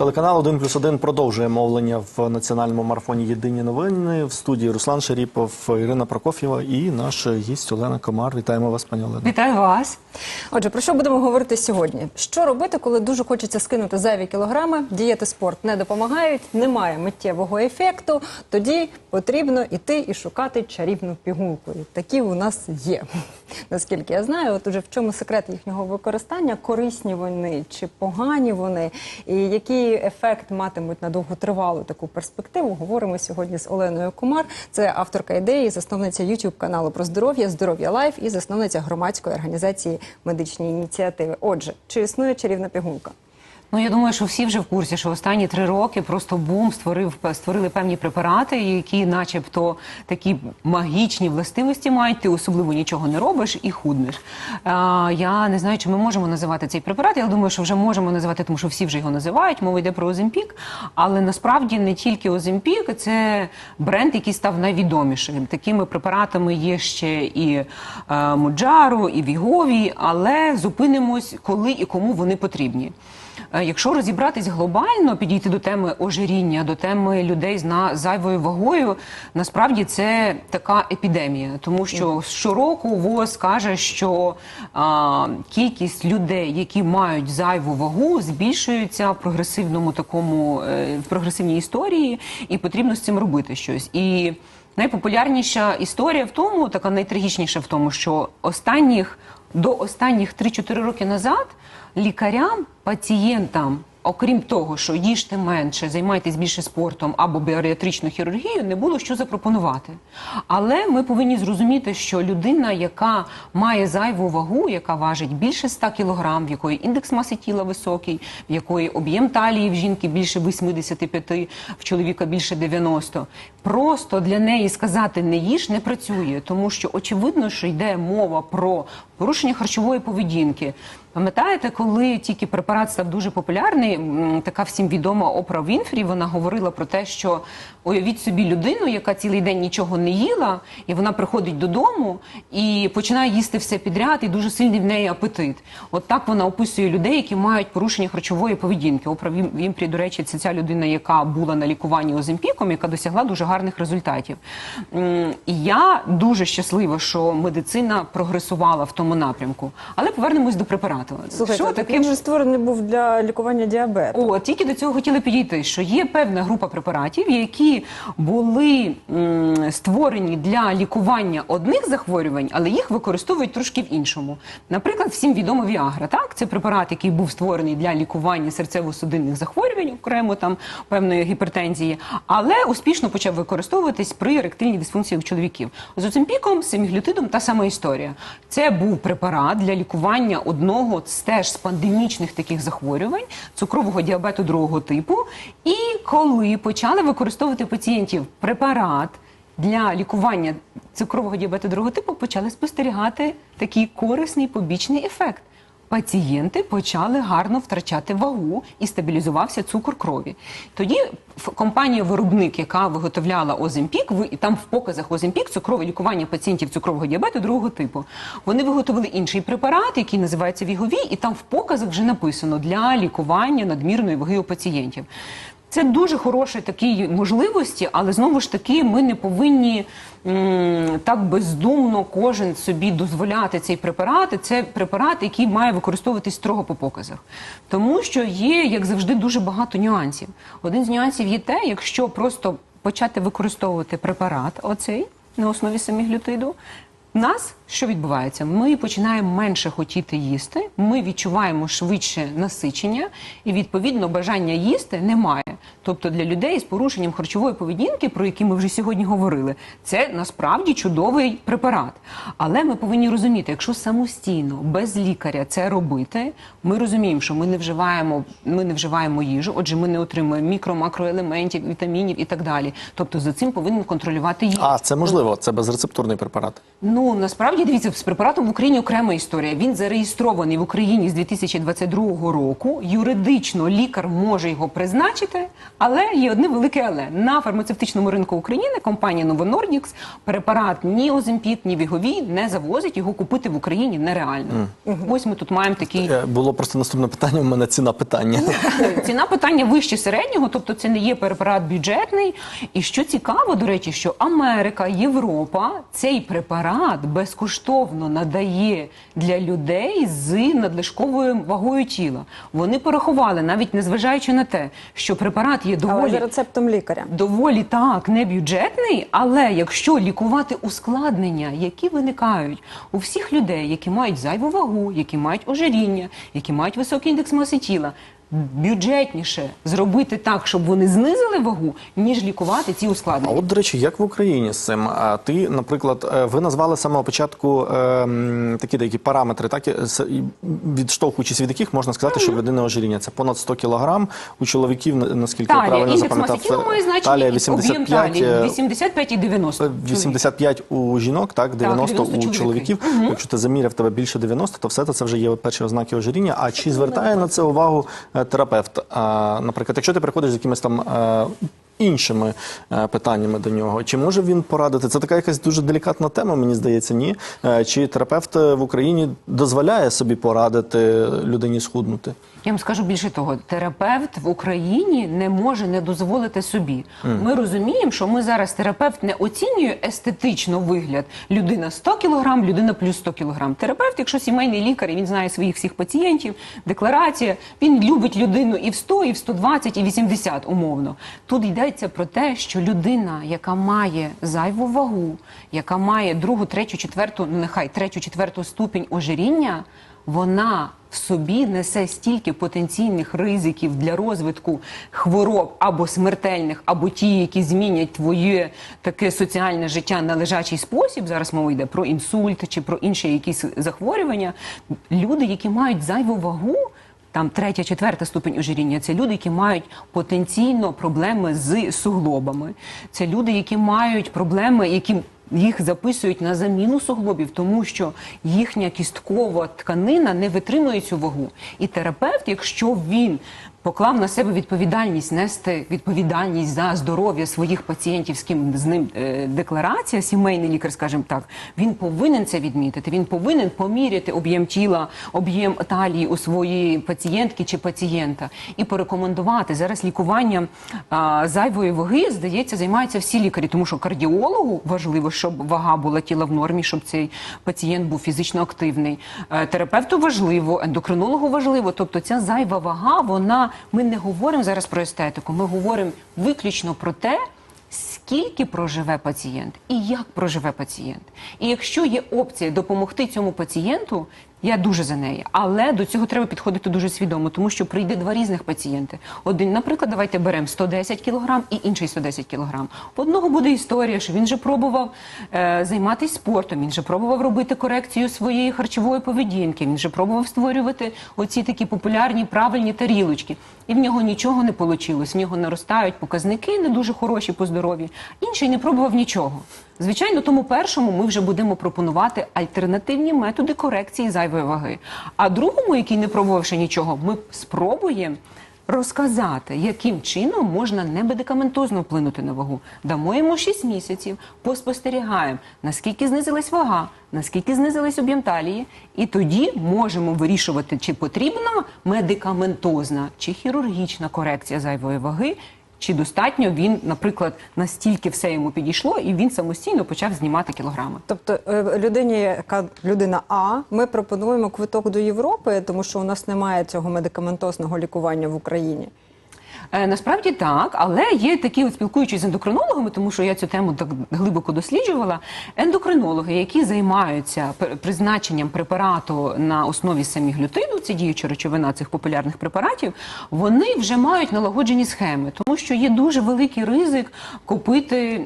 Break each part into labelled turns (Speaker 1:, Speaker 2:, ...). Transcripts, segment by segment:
Speaker 1: Телеканал 1 плюс 1 продовжує мовлення в національному марафоні Єдині новини. В студії Руслан Шаріпов, Ірина Прокоф'єва і наш гість Олена Комар. Вітаємо вас, пані Олена.
Speaker 2: Вітаю вас.
Speaker 3: Отже, про що будемо говорити сьогодні? Що робити, коли дуже хочеться скинути зайві кілограми? Дієти спорт не допомагають, немає миттєвого ефекту. Тоді потрібно іти і шукати чарівну пігулку. Такі у нас є. Наскільки я знаю, от уже в чому секрет їхнього використання, корисні вони чи погані вони, і який ефект матимуть на довготривалу таку перспективу, говоримо сьогодні з Оленою Кумар. Це авторка ідеї, засновниця youtube каналу про здоров'я, здоров'я лайф і засновниця громадської організації медичні ініціативи. Отже, чи існує чарівна пігулка?
Speaker 2: Ну я думаю, що всі вже в курсі, що останні три роки просто бум створив створили певні препарати, які, начебто, такі магічні властивості мають. Ти особливо нічого не робиш і худнеш. А, я не знаю, чи ми можемо називати цей препарат. Я думаю, що вже можемо називати, тому що всі вже його називають. Мова йде про Оземпік. Але насправді не тільки Оземпік, це бренд, який став найвідомішим. Такими препаратами є ще і е, Моджару, і Вігові, але зупинимось, коли і кому вони потрібні. Е, Якщо розібратись глобально, підійти до теми ожиріння, до теми людей з на- зайвою вагою, насправді це така епідемія, тому що щороку ВОЗ каже, що а, кількість людей, які мають зайву вагу, збільшується в прогресивному такому е, в прогресивній історії, і потрібно з цим робити щось. І найпопулярніша історія в тому, така найтрагічніша в тому, що останніх до останніх 3-4 роки назад лікарям, пацієнтам, окрім того, що їжте менше, займайтесь більше спортом або баріатричну хірургію, не було що запропонувати. Але ми повинні зрозуміти, що людина, яка має зайву вагу, яка важить більше 100 кг, в якої індекс маси тіла високий, в якої об'єм талії в жінки більше 85, в чоловіка більше 90, просто для неї сказати не їж не працює, тому що очевидно, що йде мова про порушення харчової поведінки. Пам'ятаєте, коли тільки препарат став дуже популярний, така всім відома Опра Вінфрі, вона говорила про те, що уявіть собі людину, яка цілий день нічого не їла, і вона приходить додому і починає їсти все підряд, і дуже сильний в неї апетит. От так вона описує людей, які мають порушення харчової поведінки. Опра Вінфрі, до речі, це ця людина, яка була на лікуванні Оземпіком, яка досягла дуже гарних результатів. І я дуже щаслива, що медицина прогресувала в тому напрямку. Але повернемось до препарату.
Speaker 3: Слухайте,
Speaker 2: що
Speaker 3: так
Speaker 2: таке
Speaker 3: він же створений був для лікування діабету.
Speaker 2: О, тільки до цього хотіли підійти, що є певна група препаратів, які були м, створені для лікування одних захворювань, але їх використовують трошки в іншому. Наприклад, всім відомо Віагра. Так, це препарат, який був створений для лікування серцево-судинних захворювань, окремо там певної гіпертензії, але успішно почав використовуватись при еректильній дисфункції у чоловіків. З оцимпіком, семіглютидом та сама історія. Це був препарат для лікування одного з теж з пандемічних таких захворювань, цукрового діабету другого типу. І коли почали використовувати пацієнтів препарат для лікування цукрового діабету другого типу, почали спостерігати такий корисний побічний ефект. Пацієнти почали гарно втрачати вагу і стабілізувався цукор крові. Тоді в- компанія-виробник, яка виготовляла Оземпік, там в показах Оземпік цукрове лікування пацієнтів цукрового діабету другого типу. Вони виготовили інший препарат, який називається Віговій, і там в показах вже написано для лікування надмірної ваги у пацієнтів. Це дуже хороші такі можливості, але знову ж таки ми не повинні так бездумно кожен собі дозволяти цей препарат. Це препарат, який має використовуватись строго по показах, тому що є, як завжди, дуже багато нюансів. Один з нюансів є те, якщо просто почати використовувати препарат, оцей на основі семіглютиду, у нас що відбувається? Ми починаємо менше хотіти їсти, ми відчуваємо швидше насичення, і відповідно бажання їсти немає. Тобто для людей з порушенням харчової поведінки, про які ми вже сьогодні говорили, це насправді чудовий препарат. Але ми повинні розуміти, якщо самостійно без лікаря це робити, ми розуміємо, що ми не вживаємо, ми не вживаємо їжу, отже, ми не отримуємо мікро, макроелементів, вітамінів і так далі. Тобто за цим повинен контролювати їжу.
Speaker 1: А це можливо, це безрецептурний препарат.
Speaker 2: Ну насправді дивіться з препаратом в Україні окрема історія. Він зареєстрований в Україні з 2022 року. Юридично лікар може його призначити, але є одне велике але на фармацевтичному ринку України компанія Novo препарат ні Оземпіт, ні Вігові не завозить. Його купити в Україні нереально. Ось ми тут маємо такий
Speaker 1: Е, Було просто наступне питання. У мене ціна питання.
Speaker 2: Ціна питання вище середнього, тобто це не є препарат бюджетний. І що цікаво, до речі, що Америка, Європа цей препарат безкоштовно надає для людей з надлишковою вагою тіла. Вони порахували, навіть незважаючи на те, що препарат є
Speaker 3: Але за рецептом лікаря.
Speaker 2: доволі так не бюджетний, але якщо лікувати ускладнення, які виникають у всіх людей, які мають зайву вагу, які мають ожиріння, які мають високий індекс маси тіла. Бюджетніше зробити так, щоб вони знизили вагу, ніж лікувати ці
Speaker 1: А от, до речі, як в Україні з цим? А ти, наприклад, е, ви назвали з самого початку е, такі деякі параметри, так відштовхуючись від яких можна сказати, що людина ожиріння це понад 100 кілограм. У чоловіків, на- наскільки я правильно запам'ятав, талія 85,
Speaker 2: талії
Speaker 1: е,
Speaker 2: 85 і 90.
Speaker 1: 85 у жінок, так 90,
Speaker 2: 90
Speaker 1: у
Speaker 2: чоловіків.
Speaker 1: чоловіків. Якщо ти заміряв тебе більше 90, то все це, вже є перші ознаки ожиріння. А чи звертає на це увагу е, терапевт? Наприклад, якщо ти приходиш з якимись там е, іншими е, питаннями до нього, чи може він порадити? Це така якась дуже делікатна тема, мені здається, ні. Е, Чи терапевт е, в Україні дозволяє собі порадити людині схуднути?
Speaker 2: Я вам скажу більше того, терапевт в Україні не може не дозволити собі. Ми розуміємо, що ми зараз терапевт не оцінює естетично вигляд. Людина 100 кілограм, людина плюс 100 кілограм. Терапевт, якщо сімейний лікар, і він знає своїх всіх пацієнтів, декларація, він любить людину і в 100, і в 120, і 80 умовно. Тут йдеться про те, що людина, яка має зайву вагу, яка має другу, третю, четверту, ну нехай третю, четверту ступінь ожиріння, вона в собі несе стільки потенційних ризиків для розвитку хвороб або смертельних, або ті, які змінять твоє таке соціальне життя на лежачий спосіб. Зараз мова йде про інсульт чи про інші якісь захворювання. Люди, які мають зайву вагу. Там третя, четверта ступень ожиріння. Це люди, які мають потенційно проблеми з суглобами. Це люди, які мають проблеми, які їх записують на заміну суглобів, тому що їхня кісткова тканина не витримує цю вагу. І терапевт, якщо він поклав на себе відповідальність нести відповідальність за здоров'я своїх пацієнтів, з ким з ним е, декларація, сімейний лікар, скажімо так, він повинен це відмітити. Він повинен поміряти об'єм тіла, об'єм талії у своєї пацієнтки чи пацієнта і порекомендувати зараз лікування а, зайвої ваги, здається, займаються всі лікарі, тому що кардіологу важливо, щоб вага була тіла в нормі, щоб цей пацієнт був фізично активний. Е, Терапевту важливо, ендокринологу важливо. Тобто ця зайва вага, вона ми не говоримо зараз про естетику, ми говоримо виключно про те. Скільки проживе пацієнт і як проживе пацієнт? І якщо є опція допомогти цьому пацієнту, я дуже за неї. Але до цього треба підходити дуже свідомо, тому що прийде два різних пацієнти. Один, наприклад, давайте беремо 110 кілограм і інший 110 кілограм. В одного буде історія, що він же пробував е, займатися спортом, він же пробував робити корекцію своєї харчової поведінки, він же пробував створювати оці такі популярні правильні тарілочки. І в нього нічого не вийшло. В нього наростають показники не дуже хороші по здоров'ю. Інший не пробував нічого. Звичайно, тому першому ми вже будемо пропонувати альтернативні методи корекції зайвої ваги. А другому, який не пробував ще нічого, ми спробуємо розказати, яким чином можна немедикаментозно вплинути на вагу. Дамо йому 6 місяців, поспостерігаємо, наскільки знизилась вага, наскільки знизилась об'єм талії, і тоді можемо вирішувати, чи потрібна медикаментозна чи хірургічна корекція зайвої ваги. Чи достатньо він, наприклад, настільки все йому підійшло, і він самостійно почав знімати кілограми?
Speaker 3: Тобто е, людині, яка людина А, ми пропонуємо квиток до Європи, тому що у нас немає цього медикаментозного лікування в Україні.
Speaker 2: Е, Насправді так, але є такі, от спілкуючись з ендокринологами, тому що я цю тему так глибоко досліджувала. Ендокринологи, які займаються пр- призначенням препарату на основі семіглютиду, це діюча речовина цих популярних препаратів, вони вже мають налагоджені схеми, тому що є дуже великий ризик купити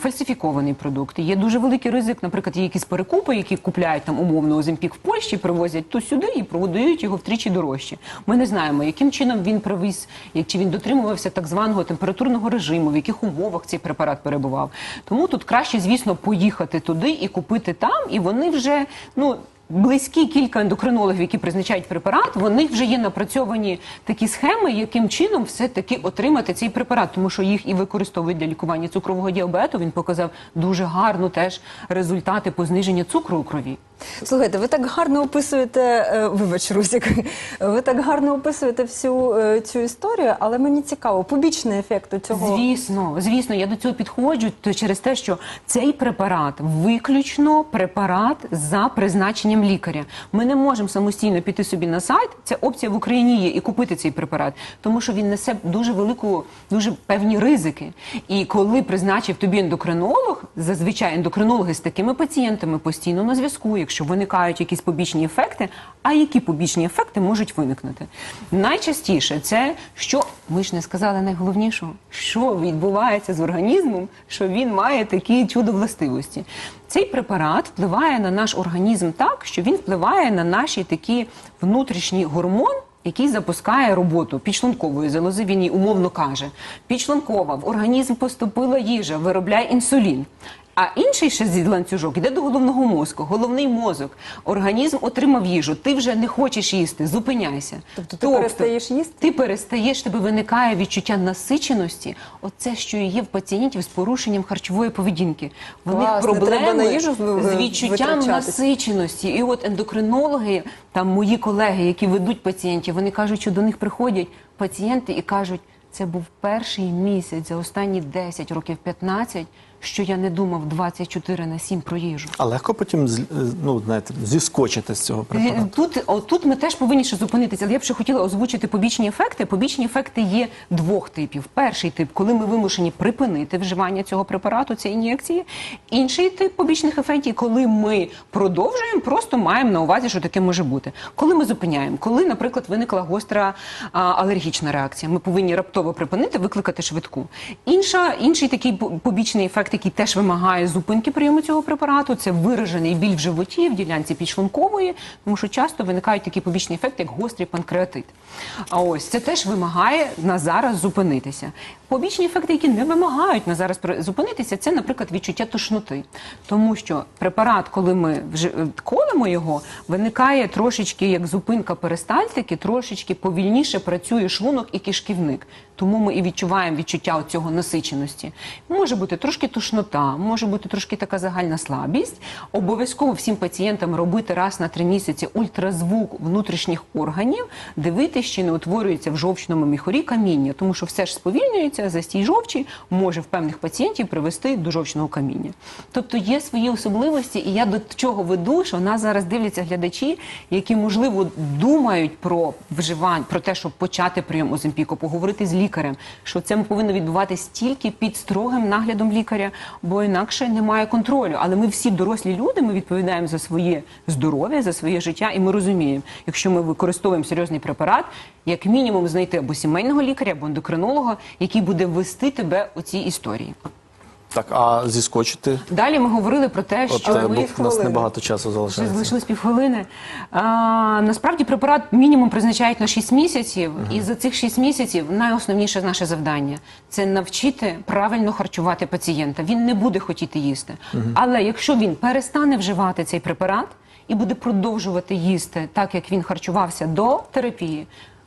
Speaker 2: фальсифікований продукт. Є дуже великий ризик, наприклад, є якісь перекупи, які купляють там умовно Оземпік в Польщі, привозять то сюди і продають його втричі дорожче. Ми не знаємо, яким чином він привіз, як чи він дотримується дотримувався так званого температурного режиму, в яких умовах цей препарат перебував. Тому тут краще, звісно, поїхати туди і купити там, і вони вже ну. Близькі кілька ендокринологів, які призначають препарат, вони вже є напрацьовані такі схеми, яким чином все таки отримати цей препарат, тому що їх і використовують для лікування цукрового діабету. Він показав дуже гарно теж результати по зниженню цукру у крові.
Speaker 3: Слухайте, ви так гарно описуєте, е, вибач, Русік, ви так гарно описуєте всю е, цю історію, але мені цікаво, побічний ефект у цього.
Speaker 2: Звісно, звісно, я до цього підходжу через те, що цей препарат виключно препарат за призначенням лікаря. Ми не можемо самостійно піти собі на сайт. Ця опція в Україні є і купити цей препарат, тому що він несе дуже велику, дуже певні ризики. І коли призначив тобі ендокринолог, зазвичай ендокринологи з такими пацієнтами постійно на зв'язку, якщо виникають якісь побічні ефекти. А які побічні ефекти можуть виникнути? Найчастіше це що ми ж не сказали найголовнішого, що відбувається з організмом, що він має такі чудо-властивості. Цей препарат впливає на наш організм так, що він впливає на наші такі внутрішні гормон. Який запускає роботу підшлункової залози, він їй умовно каже: підшлункова, в організм поступила їжа, виробляє інсулін. А інший ще ланцюжок іде до головного мозку. Головний мозок. Організм отримав їжу. Ти вже не хочеш їсти, зупиняйся.
Speaker 3: Тобто ти перестаєш їсти?
Speaker 2: Ти перестаєш, тебе виникає відчуття насиченості. Оце, що є в пацієнтів з порушенням харчової поведінки. В них
Speaker 3: Клас,
Speaker 2: проблеми
Speaker 3: на їжу
Speaker 2: з відчуттям насиченості. І от ендокринологи, там мої колеги, які ведуть пацієнтів, вони кажуть, що до них приходять пацієнти і кажуть, це був перший місяць за останні 10 років 15, що я не думав 24 на 7 про їжу.
Speaker 1: А легко потім з- ну, знаєте, зіскочити з цього препарату.
Speaker 2: Тут, тут ми теж повинні ще зупинитися. Але я б ще хотіла озвучити побічні ефекти. Побічні ефекти є двох типів. Перший тип, коли ми вимушені припинити вживання цього препарату, цієї ін'єкції. Інший тип побічних ефектів, коли ми продовжуємо, просто маємо на увазі, що таке може бути. Коли ми зупиняємо, коли, наприклад, виникла гостра а, алергічна реакція, ми повинні раптово припинити, викликати швидку. Інша, інший такий побічний ефект, який теж вимагає зупинки прийому цього препарату, це виражений біль в животі в ділянці підшлункової, тому що часто виникають такі побічні ефекти, як гострий панкреатит. А ось це теж вимагає на зараз зупинитися. Побічні ефекти, які не вимагають на зараз зупинитися, це, наприклад, відчуття тошноти, тому що препарат, коли ми вжи- колемо його, виникає трошечки як зупинка перистальтики, трошечки повільніше працює шлунок і кишківник. Тому ми і відчуваємо відчуття цього насиченості. Може бути трошки тошнота, може бути трошки така загальна слабість. Обов'язково всім пацієнтам робити раз на три місяці ультразвук внутрішніх органів, дивитися, чи не утворюється в жовчному міхорі каміння, тому що все ж сповільнюється, застій жовчі може в певних пацієнтів привести до жовчного каміння. Тобто є свої особливості, і я до чого веду, що нас зараз дивляться глядачі, які можливо думають про вживання, про те, щоб почати прийом Оземпіку, поговорити з лікарем, що це повинно відбуватись тільки під строгим наглядом лікаря, бо інакше немає контролю. Але ми всі дорослі люди, ми відповідаємо за своє здоров'я, за своє життя, і ми розуміємо, якщо ми використовуємо серйозний препарат, як мінімум знайти або сімейного лікаря, або ендокринолога, який буде вести тебе у цій історії.
Speaker 1: Так, а зіскочити?
Speaker 2: Далі ми говорили про те, що
Speaker 1: е, бо
Speaker 3: ми
Speaker 1: в нас небагато часу залишається.
Speaker 2: залишилось півхвилини. А, насправді препарат мінімум призначають на 6 місяців, і за цих 6 місяців найосновніше наше завдання це навчити правильно харчувати пацієнта. Він не буде хотіти їсти. Але якщо він перестане вживати цей препарат і буде продовжувати їсти так, як він харчувався до терапії.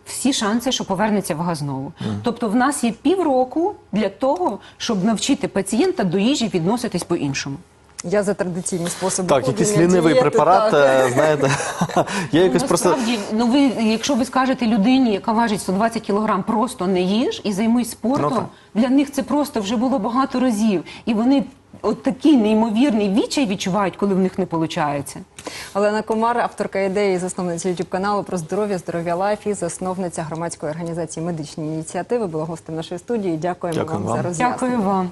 Speaker 2: Всі шанси, що повернеться вага знову. Тобто, в нас є півроку для того, щоб навчити пацієнта до їжі відноситись по-іншому.
Speaker 3: Я за традиційні способи.
Speaker 1: Так, якийсь лінивий
Speaker 3: дієти,
Speaker 1: препарат,
Speaker 3: так.
Speaker 1: е, знаєте, я якось просто.
Speaker 2: Насправді, ну ви, якщо ви скажете людині, яка важить 120 кілограм, просто не їж і займись спортом,
Speaker 1: Ну,
Speaker 2: для них це просто вже було багато разів. І вони от такий неймовірний відчай відчувають, коли в них не виходить.
Speaker 3: Олена Комар, авторка ідеї, засновниця youtube каналу про здоров'я, здоров'я лайф і засновниця громадської організації медичні ініціативи, була гостем нашої студії. Дякуємо
Speaker 1: Дякуємо
Speaker 3: вам
Speaker 1: вам.
Speaker 3: за роз'яснення.
Speaker 2: Дякую вам.